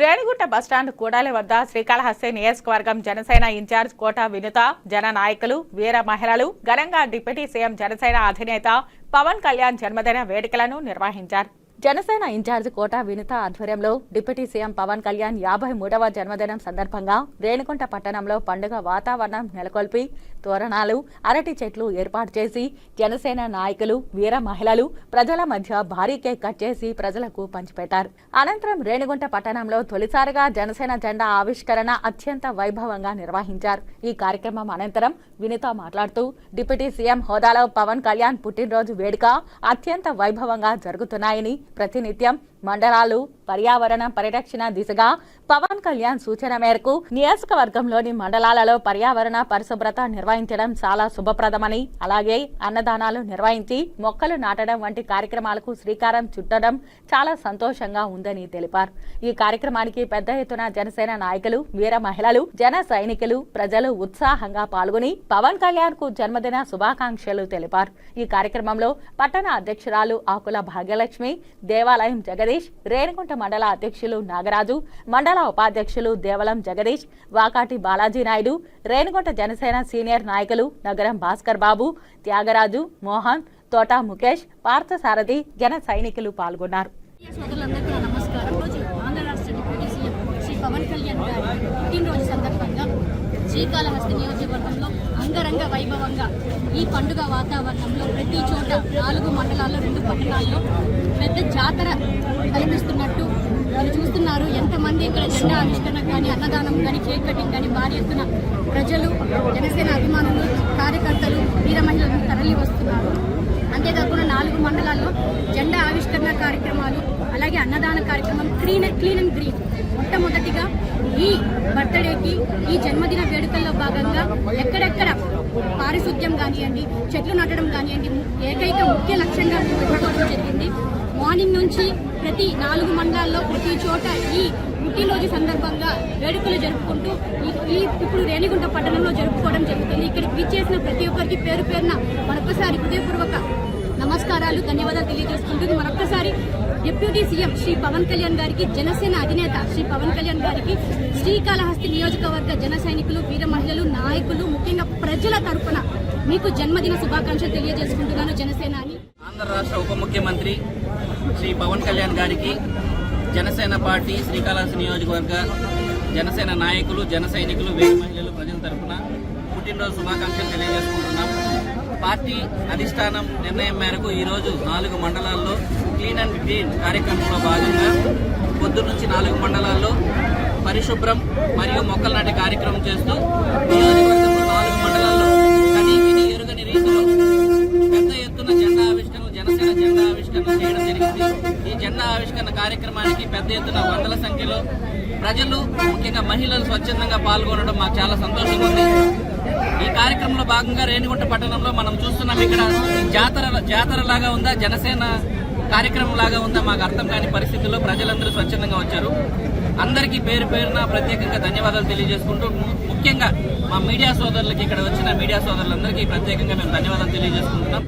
Renigunta bus stand కూడాలి వద్ద శ్రీకాళహస్తి నియోజకవర్గం Janasena incharge కోట వినుత జన నాయకులు వీర మహిళలు ఘనంగా డిప్యూటీ సీఎం జనసేన అధినేత పవన్ కళ్యాణ్ జన్మదిన వేడుకలను నిర్వహించారు. జనసేన ఇన్ఛార్జ్ కోట వినుత ఆధ్వర్యంలో డిప్యూటీ సీఎం పవన్ కళ్యాణ్ యాభై మూడవ జన్మదినం సందర్భంగా రేణిగుంట పట్టణంలో పండుగ వాతావరణం నెలకొల్పి తోరణాలు అరటి చెట్లు ఏర్పాటు చేసి జనసేన నాయకులు వీర మహిళలు ప్రజల మధ్య భారీ కేక్ కట్ చేసి ప్రజలకు పంచిపెట్టారు. అనంతరం రేణుగుంట పట్టణంలో తొలిసారిగా జనసేన జెండా ఆవిష్కరణ అత్యంత వైభవంగా నిర్వహించారు. ఈ కార్యక్రమం అనంతరం వినిత మాట్లాడుతూ డిప్యూటీ సీఎం హోదాలో పవన్ కళ్యాణ్ పుట్టినరోజు వేడుక అత్యంత వైభవంగా జరుగుతున్నాయని ప్రతినిత్యం మండలాలు పర్యావరణ పరిరక్షణ దిశగా పవన్ కళ్యాణ్ సూచన మేరకు నియోజకవర్గంలోని మండలాలలో పర్యావరణ పరిశుభ్రత నిర్వహించడం చాలా శుభప్రదమని అలాగే అన్నదానాలు నిర్వహించి మొక్కలు నాటడం వంటి కార్యక్రమాలకు శ్రీకారం చుట్టడం చాలా సంతోషంగా ఉందని తెలిపారు. ఈ కార్యక్రమానికి పెద్ద ఎత్తున జనసేన నాయకులు వీర మహిళలు జన సైనికులు ప్రజలు ఉత్సాహంగా పాల్గొని పవన్ కళ్యాణ్కు జన్మదిన శుభాకాంక్షలు తెలిపారు. ఈ కార్యక్రమంలో పట్టణ అధ్యక్షురాలు ఆకుల భాగ్యలక్ష్మి దేవాలయం జగదీష్ రేణిగుంట మండల అధ్యక్షులు నాగరాజు మండల ఉపాధ్యక్షులు దేవలం జగదీష్ వాకాటి బాలాజీ నాయుడు రేణిగుంట జనసేన సీనియర్ నాయకులు నగరం భాస్కర్ బాబు త్యాగరాజు మోహన్ తోట ముఖేష్ పార్థసారథి జన సైనికులు పాల్గొన్నారు. నమస్కారం. ఆంధ్ర రాష్ట్ర డిప్యూటీ సీఎం శ్రీ పవన్ కళ్యాణ్ గారు శ్రీకాళహస్తి నియోజకవర్గంలో అంగరంగ వైభవంగా ఈ పండుగ వాతావరణంలో ప్రతి చోట నాలుగు మండలాల్లో రెండు పట్టణాల్లో పెద్ద జాతర కనిపిస్తున్నట్టు మీరు చూస్తున్నారు. ఎంతమంది ఇక్కడ జెండా ఆవిష్కరణ కానీ అన్నదానం కానీ కేక్ కటింగ్ కానీ భారీ ఎత్తున ప్రజలు జనసేన అభిమానులు కార్యకర్తలు వీర మహిళలు తరలి వస్తున్నారు. అంతేకాకుండా నాలుగు మండలాల్లో జెండా ఆవిష్కరణ కార్యక్రమాలు అలాగే అన్నదాన కార్యక్రమం క్లీన్ క్లీన్ అండ్ గ్రీన్ మొట్టమొదటి ఈ బర్త్డేకి ఈ జన్మదిన వేడుకల్లో భాగంగా ఎక్కడెక్కడ పారిశుద్ధ్యం కానివ్వండి చెట్లు నాటడం కానివ్వండి ఏకైక ముఖ్య లక్ష్యంగా పెట్టుకోవడం జరిగింది. మార్నింగ్ నుంచి ప్రతి నాలుగు మండలాల్లో ప్రతి చోట ఈ పుట్టినరోజు సందర్భంగా వేడుకలు జరుపుకుంటూ ఈ- ఇప్పుడు రేణిగుంట పట్టణంలో జరుపుకోవడం జరుగుతుంది. ఇక్కడికి విచ్చేసిన ప్రతి ఒక్కరికి పేరు పేరున మరొకసారి హృదయపూర్వక ధన్యవాదాలు ధన్యవాదాలు తెలియజేసుకుంటుంది. మరొకసారి డిప్యూటీ సీఎం శ్రీ పవన్ కళ్యాణ్ గారికి జనసేన అధినేత శ్రీ పవన్ కళ్యాణ్ గారికి శ్రీకాళహస్తి నియోజకవర్గ జన సైనికులు వీర మహిళలు నాయకులు ముఖ్యంగా ప్రజల తరఫున మీకు జన్మదిన శుభాకాంక్షలు తెలియజేసుకుంటున్నాను జనసేన అని ఆంధ్ర రాష్ట్ర ఉప ముఖ్యమంత్రి శ్రీ పవన్ కళ్యాణ్ గారికి జనసేన పార్టీ శ్రీకాళహస్తి నియోజకవర్గ జనసేన నాయకులు జన సైనికులు వీర మహిళలు ప్రజల తరఫున పుట్టినరోజు శుభాకాంక్షలు తెలియజేసుకుంటున్నాం. పార్టీ అధిష్టానం నిర్ణయం మేరకు ఈరోజు నాలుగు మండలాల్లో క్లీన్ అండ్ గ్రీన్ కార్యక్రమంలో భాగంగా పొద్దున్న నుంచి నాలుగు మండలాల్లో పరిశుభ్రం మరియు మొక్కలు నాటే కార్యక్రమం చేస్తూ నాలుగు మండలాల్లో ఎరుగని రీతిలో పెద్ద ఎత్తున జెండా ఆవిష్కరణ జనసేన జెండా ఆవిష్కరణ చేయడం జరిగింది. ఈ జెండా ఆవిష్కరణ కార్యక్రమానికి పెద్ద ఎత్తున వందల సంఖ్యలో ప్రజలు ముఖ్యంగా మహిళలు స్వచ్ఛందంగా పాల్గొనడం మాకు చాలా సంతోషంగా ఉంది. కార్యక్రమంలో భాగంగా రేణిగుంట పట్టణంలో మనం చూస్తున్నాం ఇక్కడ జాతర జాతర లాగా ఉందా జనసేన కార్యక్రమం లాగా ఉందా మాకు అర్థం కాని పరిస్థితుల్లో ప్రజలందరూ స్వచ్ఛందంగా వచ్చారు. అందరికీ పేరు పేరున ప్రత్యేకంగా ధన్యవాదాలు తెలియజేసుకుంటూ ముఖ్యంగా మా మీడియా సోదరులకి ఇక్కడ వచ్చిన మీడియా సోదరులందరికీ ప్రత్యేకంగా మేము ధన్యవాదాలు తెలియజేసుకుంటున్నాం.